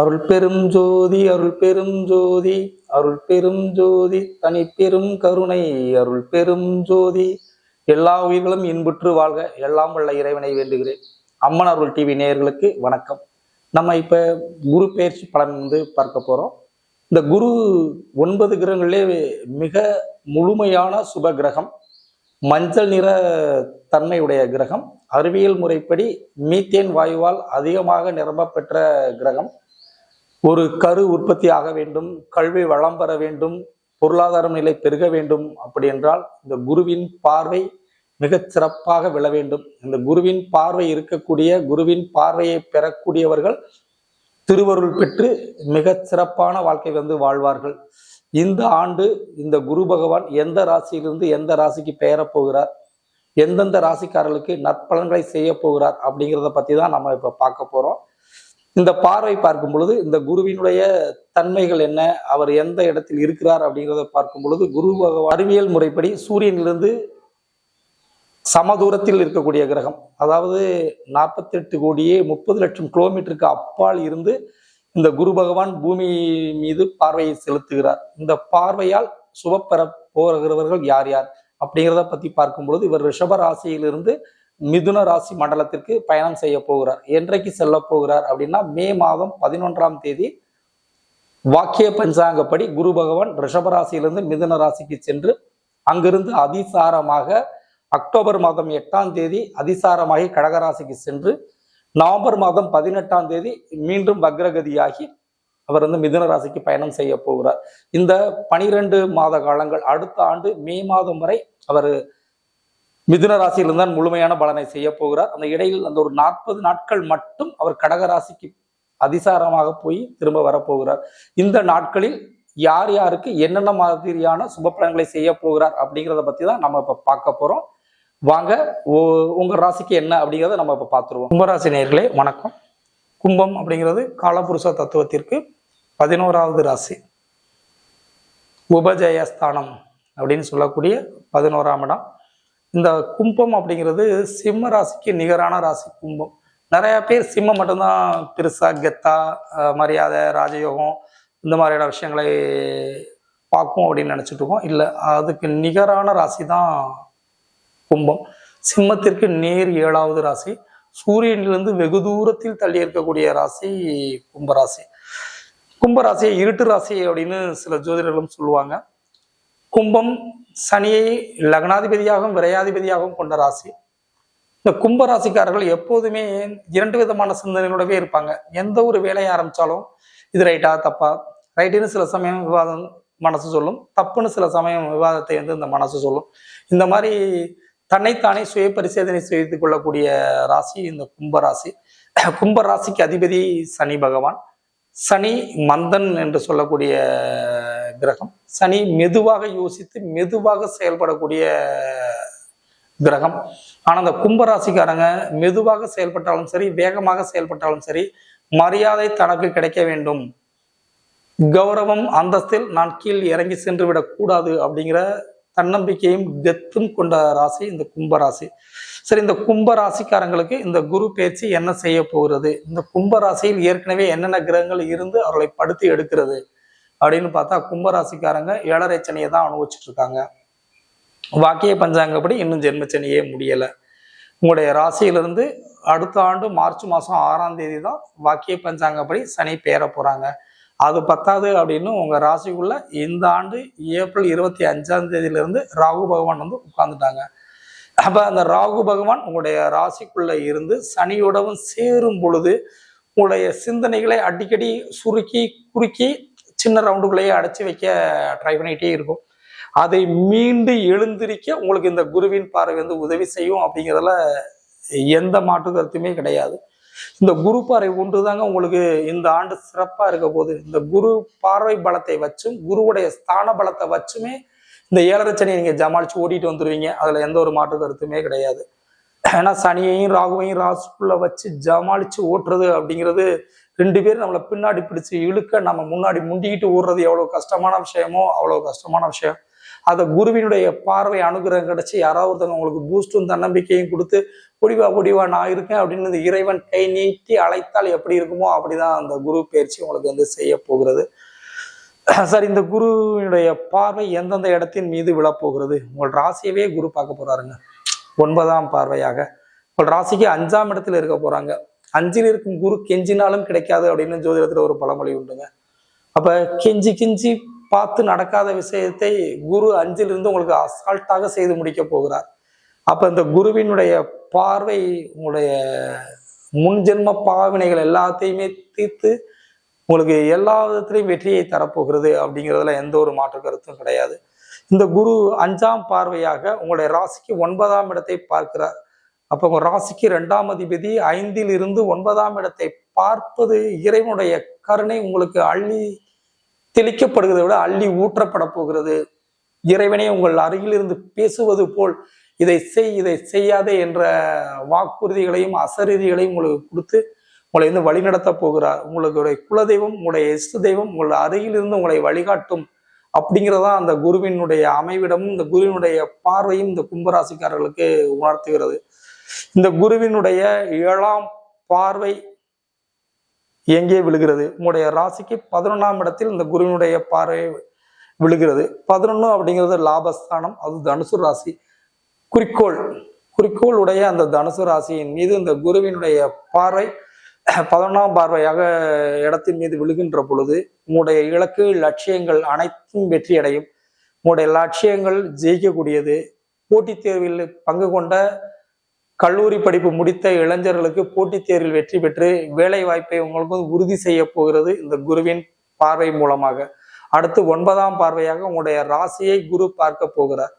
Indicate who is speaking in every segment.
Speaker 1: அருள் பெரும் ஜோதி அருள் பெரும் ஜோதி அருள் பெரும் ஜோதி தனி பெரும் கருணை அருள் பெரும் ஜோதி. எல்லா உயிர்களும் இன்புற்று வாழ்க எல்லாம் உள்ள இறைவனை வேண்டுகிறேன். அம்மன் அருள் டிவி நேயர்களுக்கு வணக்கம். நம்ம இப்ப குரு பயிற்சி பலன் வந்து பார்க்க போறோம். இந்த குரு ஒன்பது கிரகங்களிலே மிக முழுமையான சுப கிரகம். மஞ்சள் நிற தன்மையுடைய கிரகம். அறிவியல் முறைப்படி மீத்தேன் வாயுவால் அதிகமாக நிரம்ப பெற்ற கிரகம். ஒரு கரு உற்பத்தி ஆக வேண்டும் கல்வி வளம் பெற வேண்டும் பொருளாதார நிலை பெருக வேண்டும் அப்படி என்றால் இந்த குருவின் பார்வை மிகச் சிறப்பாக விழ வேண்டும். இந்த குருவின் பார்வை இருக்கக்கூடிய குருவின் பார்வையை பெறக்கூடியவர்கள் திருவருள் பெற்று மிகச் சிறப்பான வாழ்க்கை வந்து வாழ்வார்கள். இந்த ஆண்டு இந்த குரு பகவான் எந்த ராசியிலிருந்து எந்த ராசிக்கு பெயரப் போகிறார் எந்தெந்த ராசிக்காரர்களுக்கு நற்பலன்களை செய்ய போகிறார் அப்படிங்கிறத பத்தி தான் நம்ம இப்ப பார்க்க போறோம். இந்த பார்வை பார்க்கும் பொழுது இந்த குருவினுடைய தன்மைகள் என்ன அவர் எந்த இடத்தில் இருக்கிறார் அப்படிங்கிறத பார்க்கும் பொழுது குரு அறிவியல் முறைப்படி சூரியனிலிருந்து சமதூரத்தில் இருக்கக்கூடிய கிரகம் அதாவது நாற்பத்தி எட்டு கோடியே முப்பது லட்சம் கிலோமீட்டருக்கு அப்பால் இருந்து இந்த குரு பகவான் பூமி மீது பார்வையை செலுத்துகிறார். இந்த பார்வையால் சுபப்பெற போகிறவர்கள் யார் யார் அப்படிங்கிறத பத்தி பார்க்கும் பொழுது இவர் ரிஷப ராசியிலிருந்து மிதுன ராசி மண்டலத்திற்கு பயணம் செய்ய போகிறார். என்றைக்கு செல்ல போகிறார் அப்படின்னா மே மாதம் பதினொன்றாம் தேதி வாக்கிய பஞ்சாங்கப்படி குரு பகவான் ரிஷபராசியிலிருந்து மிதுன ராசிக்கு சென்று அங்கிருந்து அதிசாரமாக அக்டோபர் மாதம் எட்டாம் தேதி அதிசாரமாகி கடகராசிக்கு சென்று நவம்பர் மாதம் பதினெட்டாம் தேதி மீண்டும் வக்ரகதியாகி அவர் வந்து மிதுன ராசிக்கு பயணம் செய்ய போகிறார். இந்த பனிரெண்டு மாத காலங்கள் அடுத்த ஆண்டு மே மாதம் வரை அவர் மிதுன ராசியிலிருந்து தான் முழுமையான பலனை செய்ய போகிறார். அந்த இடையில் அந்த ஒரு நாற்பது நாட்கள் மட்டும் அவர் கடக ராசிக்கு அதிசாரமாக போய் திரும்ப வரப்போகிறார் இந்த நாட்களில் யார் யாருக்கு என்னென்ன மாதிரியான சுப பலன்களை செய்ய போகிறார் அப்படிங்கிறத பத்தி தான் நம்ம இப்ப பார்க்க போறோம். வாங்க ஓ- உங்க ராசிக்கு என்ன அப்படிங்கிறத நம்ம இப்ப பார்த்துருவோம். கும்பராசி நேர்களே வணக்கம். கும்பம் அப்படிங்கிறது காலபுருஷ தத்துவத்திற்கு பதினோராவது ராசி. உபஜயஸ்தானம் அப்படின்னு சொல்லக்கூடிய பதினோராம் இடம். இந்த கும்பம் அப்படிங்கிறது சிம்ம ராசிக்கு நிகரான ராசி கும்பம். நிறைய பேர் சிம்மம் மட்டும்தான் பெருசா கெத்தா மரியாதை ராஜயோகம் இந்த மாதிரியான விஷயங்களை பார்க்கும் அப்படின்னு நினச்சிட்டு இருக்கோம். இல்லை அதுக்கு நிகரான ராசி தான் கும்பம். சிம்மத்திற்கு நேர் ஏழாவது ராசி. சூரியனிலிருந்து வெகு தூரத்தில் தள்ளி இருக்கக்கூடிய ராசி கும்பராசி. கும்பராசியை இருட்டு ராசி அப்படின்னு சில ஜோதிடர்களும் சொல்லுவாங்க. கும்பம் சனியை லக்னாதிபதியாகவும் விரையாதிபதியாகவும் கொண்ட ராசி. இந்த கும்ப ராசிக்காரர்கள் எப்போதுமே இரண்டு விதமான சிந்தனைகளோடவே இருப்பாங்க. எந்த ஒரு வேலையை ஆரம்பித்தாலும் இது ரைட்டா தப்பா? ரைட்டுன்னு சில சமயம் விவாதம் மனசு சொல்லும். தப்புன்னு சில சமயம் விவாதத்தை வந்து இந்த மனசு சொல்லும். இந்த மாதிரி தன்னைத்தானே சுய பரிசோதனை செய்து கொள்ளக்கூடிய ராசி இந்த கும்ப ராசி. கும்ப ராசிக்கு அதிபதி சனி பகவான். சனி மந்தன் என்று சொல்லக்கூடிய கிரகம். சனி மெதுவாக யோசித்து மெதுவாக செயல்படக்கூடிய கிரகம். ஆனால் அந்த கும்பராசிக்காரங்க மெதுவாக செயல்பட்டாலும் சரி வேகமாக செயல்பட்டாலும் சரி மரியாதை தனக்கு கிடைக்க வேண்டும். கௌரவம் அந்தஸ்தில் நான் கீழ் இறங்கி சென்று விடக்கூடாது அப்படிங்கிற தன்னம்பிக்கையும் கெத்தும் கொண்ட ராசி இந்த கும்பராசி. சரி இந்த கும்ப ராசிக்காரங்களுக்கு இந்த குரு பேச்சு என்ன செய்ய போகிறது? இந்த கும்ப ராசியில் ஏற்கனவே என்னென்ன கிரகங்கள் இருந்து அவர்களை படுத்தி எடுக்கிறது? அப்படின்னு பார்த்தா கும்பராசிக்காரங்க ஏழரை சனியை தான் அனுபவிச்சுட்டு இருக்காங்க வாக்கிய பஞ்சாங்கப்படி இன்னும் ஜென்மச்சனியே முடியலை. உங்களுடைய ராசியிலிருந்து அடுத்த ஆண்டு மார்ச் மாதம் ஆறாம் தேதி தான் வாக்கிய பஞ்சாங்கப்படி சனி பெயர போகிறாங்க அது பத்தாது அப்படின்னு உங்கள் ராசிக்குள்ள இந்த ஆண்டு ஏப்ரல் இருபத்தி அஞ்சாம் தேதியிலிருந்து ராகு பகவான் வந்து உட்கார்ந்துட்டாங்க. அப்போ அந்த ராகு பகவான் உங்களுடைய ராசிக்குள்ள இருந்து சனியோடவும் சேரும் பொழுது உங்களுடைய சிந்தனைகளை அடிக்கடி சுருக்கி குறுக்கி சின்ன ரவுண்டுக்குள்ளேயே அடைச்சி வைக்க ட்ரை பண்ணிகிட்டே இருக்கும். அதை மீண்டு எழுந்திருக்க உங்களுக்கு இந்த குருவின் பார்வை வந்து உதவி செய்யும் அப்படிங்கிறதுல எந்த மாற்று கருத்துமே கிடையாது. இந்த குரு பார்வை ஒன்று தாங்க உங்களுக்கு இந்த ஆண்டு சிறப்பா இருக்க போகுது. இந்த குரு பார்வை பலத்தை வச்சும் குருவுடைய ஸ்தான பலத்தை வச்சுமே இந்த ஏழரை சனியை ஜமாளிச்சு ஓடிட்டு வந்துருவீங்க. அதுல எந்த ஒரு மாற்று கருத்துமே கிடையாது. ஏன்னா சனியையும் ராகுவையும் ராசிக்குள்ள வச்சு ஜமாளிச்சு ஓட்டுறது அப்படிங்கிறது ரெண்டு பேரும் நம்மளை பின்னாடி பிடிச்சு இழுக்க நம்ம முன்னாடி முண்டிக்கிட்டு ஓடுறது எவ்வளோ கஷ்டமான விஷயமோ அவ்வளோ கஷ்டமான விஷயம். அதை குருவினுடைய பார்வை அனுகிரகம் கிடைச்சி யாராவது ஒருத்தவங்க உங்களுக்கு பூஸ்டும் தன்னம்பிக்கையும் கொடுத்து பொடிவா பொடிவா நான் இருக்கேன் அப்படின்னு இந்த இறைவன் கை நீட்டி அழைத்தால் எப்படி இருக்குமோ அப்படிதான் அந்த குரு பயிற்சி உங்களுக்கு வந்து செய்ய போகிறது. சார் இந்த குருவினுடைய பார்வை எந்தெந்த இடத்தின் மீது விழப்போகிறது உங்கள் ராசியவே குரு பார்க்க போறாருங்க. ஒன்பதாம் பார்வையாக. உங்கள் ராசிக்கு அஞ்சாம் இடத்துல இருக்க போறாங்க. அஞ்சில் இருக்கும் குரு கெஞ்சினாலும் கிடைக்காது அப்படின்னு ஜோதிடத்துல ஒரு பழமொழி உண்டுங்க. அப்ப கெஞ்சி கெஞ்சி பார்த்து நடக்காத விஷயத்தை குரு அஞ்சிலிருந்து உங்களுக்கு அசால்ட்டாக செய்து முடிக்க போகிறார். அப்ப இந்த குருவினுடைய பார்வை உங்களுடைய முன்ஜென்ம பாவனைகள் எல்லாத்தையுமே தீர்த்து உங்களுக்கு எல்லா விதத்திலையும் வெற்றியை தரப்போகிறது அப்படிங்கிறதுல எந்த ஒரு மாற்று கருத்தும் கிடையாது. இந்த குரு அஞ்சாம் பார்வையாக உங்களுடைய ராசிக்கு ஒன்பதாம் இடத்தை பார்க்கிறார். அப்போ உங்கள் ராசிக்கு ரெண்டாம் அதிபதி ஐந்தில் இருந்து ஒன்பதாம் இடத்தை பார்ப்பது இறைவனுடைய கருணை உங்களுக்கு அள்ளி தெளிக்கப்படுகிறதை விட அள்ளி ஊற்றப்பட போகிறது. இறைவனே உங்கள் அருகிலிருந்து பேசுவது போல் இதை செய் இதை செய்யாதே என்ற வாக்குறுதிகளையும் அசரீதிகளையும் உங்களுக்கு கொடுத்து உங்களை வந்து வழிநடத்த போகிறார். உங்களுடைய குலதெய்வம் உங்களுடைய இஷ்ட தெய்வம் உங்கள் அருகிலிருந்து உங்களை வழிகாட்டும் அப்படிங்கிறதா அந்த குருவினுடைய அமைவிடமும் இந்த குருவினுடைய பார்வையும் இந்த கும்பராசிக்காரர்களுக்கு உணர்த்துகிறது. இந்த குருவினுடைய ஏழாம் பார்வை எங்கே விழுகிறது? உங்களுடைய ராசிக்கு பதினொன்றாம் இடத்தில் இந்த குருவினுடைய பார்வை விழுகிறது. பதினொன்று அப்படிங்கிறது லாபஸ்தானம் அது தனுசு ராசி. குறிக்கோள் குறிக்கோள் உடைய அந்த தனுசு ராசியின் மீது இந்த குருவினுடைய பார்வை பதினொன்றாம் பார்வையாக இடத்தின் மீது விழுகின்ற பொழுது உங்களுடைய இலக்கு லட்சியங்கள் அனைத்தும் வெற்றி அடையும் உங்களுடைய லட்சியங்கள் ஜெயிக்கக்கூடியது. போட்டித் தேர்வில் பங்கு கொண்ட கல்லூரி படிப்பு முடித்த இளைஞர்களுக்கு போட்டித் தேர்வில் வெற்றி பெற்று வேலை வாய்ப்பை உங்களுக்கு உறுதி செய்ய போகிறது இந்த குருவின் பார்வை மூலமாக. அடுத்து ஒன்பதாம் பார்வையாக உங்களுடைய ராசியை குரு பார்க்க போகிறார்.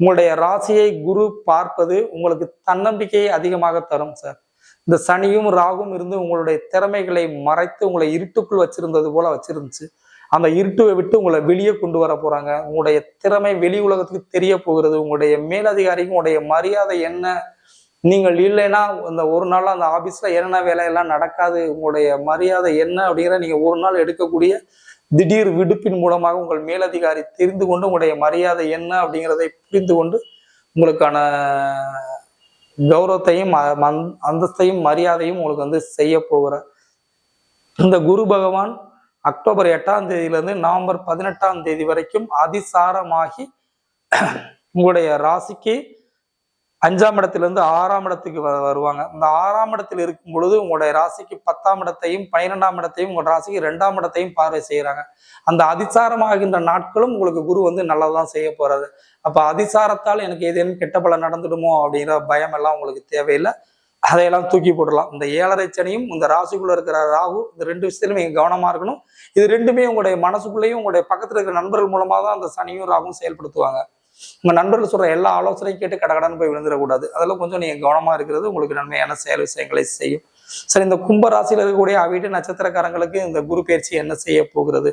Speaker 1: உங்களுடைய ராசியை குரு பார்ப்பது உங்களுக்கு தன்னம்பிக்கையை அதிகமாக தரும் சார். இந்த சனியும் ராகும் இருந்து உங்களுடைய திறமைகளை மறைத்து உங்களை இருட்டுக்குள் வச்சிருந்தது போல வச்சிருந்துச்சு. அந்த இருட்டுவை விட்டு உங்களை வெளியே கொண்டு வர போறாங்க. உங்களுடைய திறமை வெளி உலகத்துக்கு தெரிய போகிறது. உங்களுடைய மேலதிகாரிக்கு உங்களுடைய மரியாதை என்ன நீங்கள் இல்லைன்னா அந்த ஒரு நாள் அந்த ஆபீஸ்ல என்னென்ன வேலையெல்லாம் நடக்காது உங்களுடைய மரியாதை என்ன அப்படிங்கிற நீங்க ஒரு நாள் எடுக்கக்கூடிய திடீர் விடுப்பின் மூலமாக உங்கள் மேலதிகாரி தெரிந்து கொண்டு உங்களுடைய மரியாதை என்ன அப்படிங்கிறதை புரிந்து கொண்டு உங்களுக்கான கௌரவத்தையும் அந்தஸ்தையும் மரியாதையும் உங்களுக்கு வந்து செய்ய போகிறார் இந்த குரு பகவான் அக்டோபர் எட்டாம் தேதியிலிருந்து நவம்பர் பதினெட்டாம் தேதி வரைக்கும் அதிசாரமாகி உங்களுடைய ராசிக்கு அஞ்சாம் இடத்திலிருந்து ஆறாம் இடத்துக்கு வ- வருவாங்க. இந்த ஆறாம் இடத்தில் இருக்கும் பொழுது உங்களுடைய ராசிக்கு பத்தாம் இடத்தையும் பன்னிரெண்டாம் இடத்தையும் உங்கள் ராசிக்கு ரெண்டாம் இடத்தையும் பார்வை செய்கிறாங்க அந்த அதிசாரமாகின்ற நாட்களும் உங்களுக்கு குரு வந்து நல்லதான் செய்ய போறாரு. அப்ப அதிசாரத்தால் எனக்கு ஏதேனும் கெட்ட பலன் நடந்துடுமோ அப்படிங்கிற பயம் எல்லாம் உங்களுக்கு தேவையில்லை. அதையெல்லாம் தூக்கி போடலாம் இந்த ஏழரை சனியும் இந்த ராசிக்குள்ள இருக்கிற ராகு இந்த ரெண்டு விஷயத்திலும் நீங்கள் கவனமா இருக்கணும். இது ரெண்டுமே உங்களுடைய மனசுக்குள்ளேயும் உங்களுடைய பக்கத்தில் இருக்கிற நண்பர்கள் மூலமாக தான் அந்த சனியும் ராகும் செயல்படுத்துவாங்க. உங்க நண்பர்கள் சொல்ற எல்லா ஆலோசனையும் கேட்டு கடகடன்னு போய் விழுந்துடக்கூடாது. அதெல்லாம் கொஞ்சம் நீங்க கவனமா இருக்கிறது உங்களுக்கு நன்மையான செயல் விஷயங்களை செய்யும். சரி இந்த கும்ப ராசியில் இருக்கக்கூடிய அவிட்டு நட்சத்திரக்காரங்களுக்கு இந்த குரு பயிற்சி என்ன செய்ய போகிறது?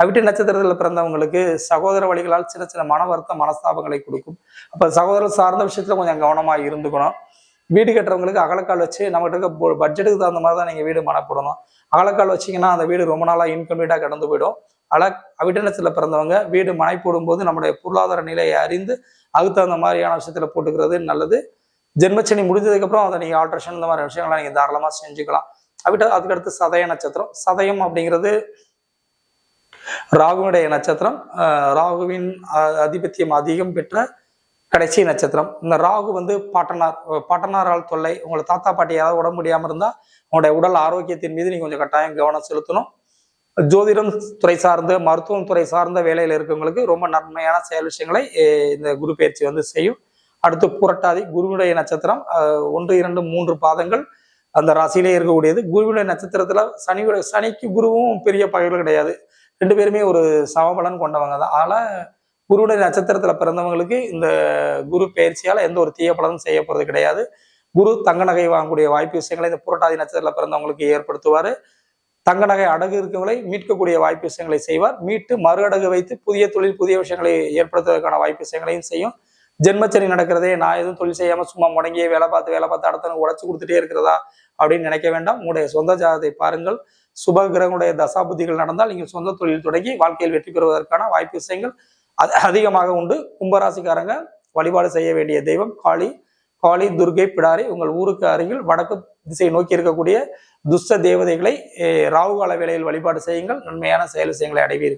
Speaker 1: அவிட்டு நட்சத்திரத்தில் பிறந்தவங்களுக்கு சகோதர வழிகளால் சின்ன சின்ன மன வருத்த மனஸ்தாபங்களை கொடுக்கும். அப்ப சகோதரர் சார்ந்த விஷயத்துல கொஞ்சம் கவனமா இருந்துக்கணும். வீடு கட்டுறவங்களுக்கு அகலக்கால் வச்சு நம்மகிட்ட இருக்க பட்ஜெட்டுக்கு தகுந்த மாதிரி தான் நீங்க வீடு மனப்படணும். அகலக்கால் வச்சீங்கன்னா அந்த வீடு ரொம்ப நாளா இன்கம்ப்ளீட்டா கடந்து போயிடும். அழக் அவிட்டனத்தில் பிறந்தவங்க வீடு மனை போடும்போது நம்முடைய பொருளாதார நிலையை அறிந்து அதுக்கு தகுந்த மாதிரியான விஷயத்தில் போட்டுக்கிறது நல்லது. ஜென்மச்சனி முடிஞ்சதுக்கப்புறம் அதை நீங்கள் ஆல்ட்ரேஷன் இந்த மாதிரி விஷயங்களை நீங்கள் தாராளமாக செஞ்சுக்கலாம். அவிட்ட அதுக்கடுத்து சதய நட்சத்திரம். சதயம் அப்படிங்கிறது ராகுவினுடைய நட்சத்திரம். ராகுவின் அ- அதிபத்தியம் அதிகம் பெற்ற கடைசி நட்சத்திரம். இந்த ராகு வந்து பாட்டனார் பாட்டனாரால் தொல்லை. உங்களை தாத்தா பாட்டி யாராவது உடம்பு முடியாமல் இருந்தால் உங்களுடைய உடல் ஆரோக்கியத்தின் மீது நீங்கள் கொஞ்சம் கட்டாயம் கவனம் செலுத்தணும். ஜோதிடம் துறை சார்ந்த மருத்துவம் துறை சார்ந்த வேலையில் இருக்கவங்களுக்கு ரொம்ப நன்மையான செயல் விஷயங்களை இந்த குரு பயிற்சி வந்து செய்யும். அடுத்து புரட்டாதி குருவினுடைய நட்சத்திரம் ஒன்று இரண்டு மூன்று பாதங்கள் அந்த ராசியிலே இருக்கக்கூடியது. குருவினுடைய நட்சத்திரத்துல சனியுடைய சனிக்கு குருவும் பெரிய பகைகள் கிடையாது. ரெண்டு பேருமே ஒரு சமபலன் கொண்டவங்க தான். அதனால குருவுடைய நட்சத்திரத்துல பிறந்தவங்களுக்கு இந்த குரு பயிற்சியால எந்த ஒரு தீய பலனும் செய்ய போறது கிடையாது. குரு தங்க நகை வாங்கக்கூடிய வாய்ப்பு விஷயங்களை இந்த புரட்டாதி நட்சத்திரத்துல பிறந்தவங்களுக்கு ஏற்படுத்துவாரு. தங்க நகை அடகு இருக்கவங்களை மீட்கக்கூடிய வாய்ப்பு விஷயங்களை செய்வார். மீட்டு மறு அடகு வைத்து புதிய தொழில் புதிய விஷயங்களை ஏற்படுத்துவதற்கான வாய்ப்பு விஷயங்களையும் செய்யும். ஜென்மச்சரி நடக்கிறதே நான் எதுவும் தொழில் செய்யாம சும்மா முடங்கியே வேலை பார்த்து வேலை பார்த்து அடுத்தவங்க உடச்சு கொடுத்துட்டே இருக்கிறதா அப்படின்னு நினைக்க வேண்டாம். உங்களுடைய சொந்த ஜாதகத்தை பாருங்கள். சுப கிரகங்களுடைய தசாபுத்திகள் நடந்தால் நீங்கள் சொந்த தொழில் தொடங்கி வாழ்க்கையில் வெற்றி பெறுவதற்கான வாய்ப்பு விஷயங்கள் அது அதிகமாக உண்டு. கும்பராசிக்காரங்க வழிபாடு செய்ய வேண்டிய தெய்வம் காளி. காளி துர்கை பிடாரி உங்கள் ஊருக்கு அருகில் வடக்கு திசை நோக்கி இருக்கக்கூடிய துஷ்ட தேவதைகளை அஹ், ராகு கால வேளையில் வழிபாடு செய்யுங்கள். நன்மையான செயல் விஷயங்களை அடைவீர்கள்.